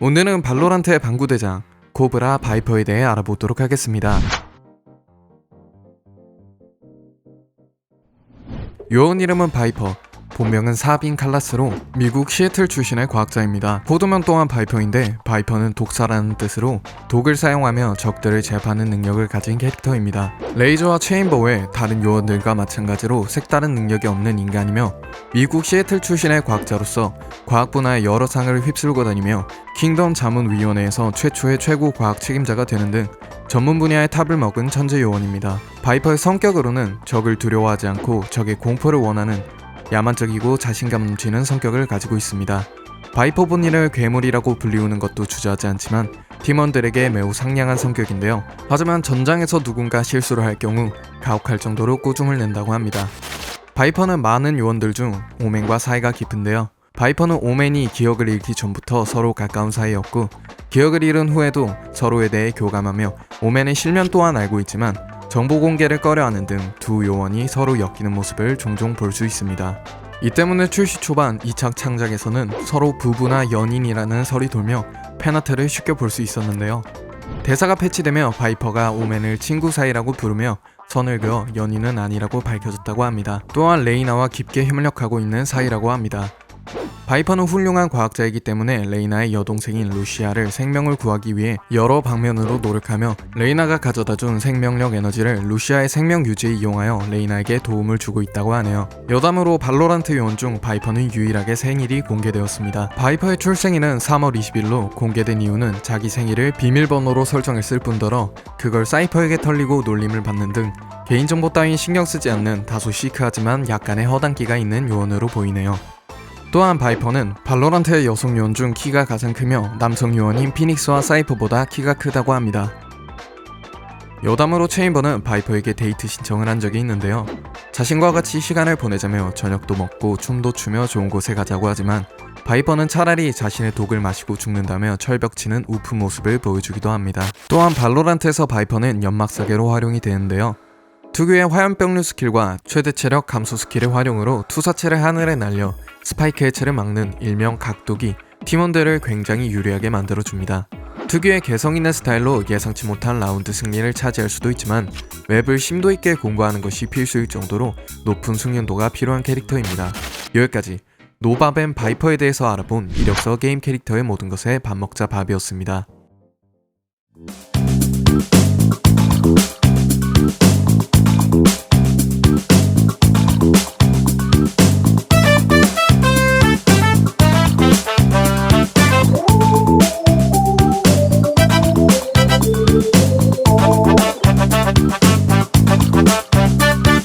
오늘은 발로란트의 방구대장 코브라 바이퍼에 대해 알아보도록 하겠습니다. 요원 이름은 바이퍼, 본명은 사빈 칼라스로 미국 시애틀 출신의 과학자입니다. 포도명 또한 바이퍼인데 바이퍼는 독사라는 뜻으로 독을 사용하며 적들을 제압하는 능력을 가진 캐릭터입니다. 레이저와 체인버 외 다른 요원들과 마찬가지로 색다른 능력이 없는 인간이며 미국 시애틀 출신의 과학자로서 과학 분야의 여러 상을 휩쓸고 다니며 킹덤 자문위원회에서 최초의 최고 과학 책임자가 되는 등 전문 분야의 탑을 먹은 천재 요원입니다. 바이퍼의 성격으로는 적을 두려워하지 않고 적의 공포를 원하는 야만적이고 자신감 넘치는 성격을 가지고 있습니다. 바이퍼 본인을 괴물이라고 불리우는 것도 주저하지 않지만 팀원들에게 매우 상냥한 성격인데요. 하지만 전장에서 누군가 실수를 할 경우 가혹할 정도로 꾸중을 낸다고 합니다. 바이퍼는 많은 요원들 중 오맨과 사이가 깊은데요. 바이퍼는 오맨이 기억을 잃기 전부터 서로 가까운 사이였고 기억을 잃은 후에도 서로에 대해 교감하며 오맨의 실명 또한 알고 있지만 정보 공개를 꺼려하는 등 두 요원이 서로 엮이는 모습을 종종 볼 수 있습니다. 이 때문에 출시 초반 2차 창작에서는 서로 부부나 연인이라는 설이 돌며 페나트를 쉽게 볼 수 있었는데요. 대사가 패치되며 바이퍼가 오맨을 친구 사이라고 부르며 선을 그어 연인은 아니라고 밝혀졌다고 합니다. 또한 레이나와 깊게 협력하고 있는 사이라고 합니다. 바이퍼는 훌륭한 과학자이기 때문에 레이나의 여동생인 루시아를 생명을 구하기 위해 여러 방면으로 노력하며 레이나가 가져다준 생명력 에너지를 루시아의 생명 유지에 이용하여 레이나에게 도움을 주고 있다고 하네요. 여담으로 발로란트 요원 중 바이퍼는 유일하게 생일이 공개되었습니다. 바이퍼의 출생일은 3월 20일로 공개된 이유는 자기 생일을 비밀번호로 설정했을 뿐더러 그걸 사이퍼에게 털리고 놀림을 받는 등 개인정보 따윈 신경 쓰지 않는 다소 시크하지만 약간의 허당기가 있는 요원으로 보이네요. 또한 바이퍼는 발로란트의 여성 요원 중 키가 가장 크며 남성 요원인 피닉스와 사이퍼보다 키가 크다고 합니다. 여담으로 체인버는 바이퍼에게 데이트 신청을 한 적이 있는데요. 자신과 같이 시간을 보내자며 저녁도 먹고 춤도 추며 좋은 곳에 가자고 하지만 바이퍼는 차라리 자신의 독을 마시고 죽는다며 철벽치는 우픈 모습을 보여주기도 합니다. 또한 발로란트에서 바이퍼는 연막사계로 활용이 되는데요. 특유의 화염병류 스킬과 최대 체력 감소 스킬의 활용으로 투사체를 하늘에 날려 스파이크 해체를 막는 일명 각독이 팀원들을 굉장히 유리하게 만들어줍니다. 특유의 개성 있는 스타일로 예상치 못한 라운드 승리를 차지할 수도 있지만 웹을 심도 있게 공부하는 것이 필수일 정도로 높은 숙련도가 필요한 캐릭터입니다. 여기까지 노바뱀 바이퍼에 대해서 알아본 이력서 게임 캐릭터의 모든 것에 밥 먹자 밥이었습니다.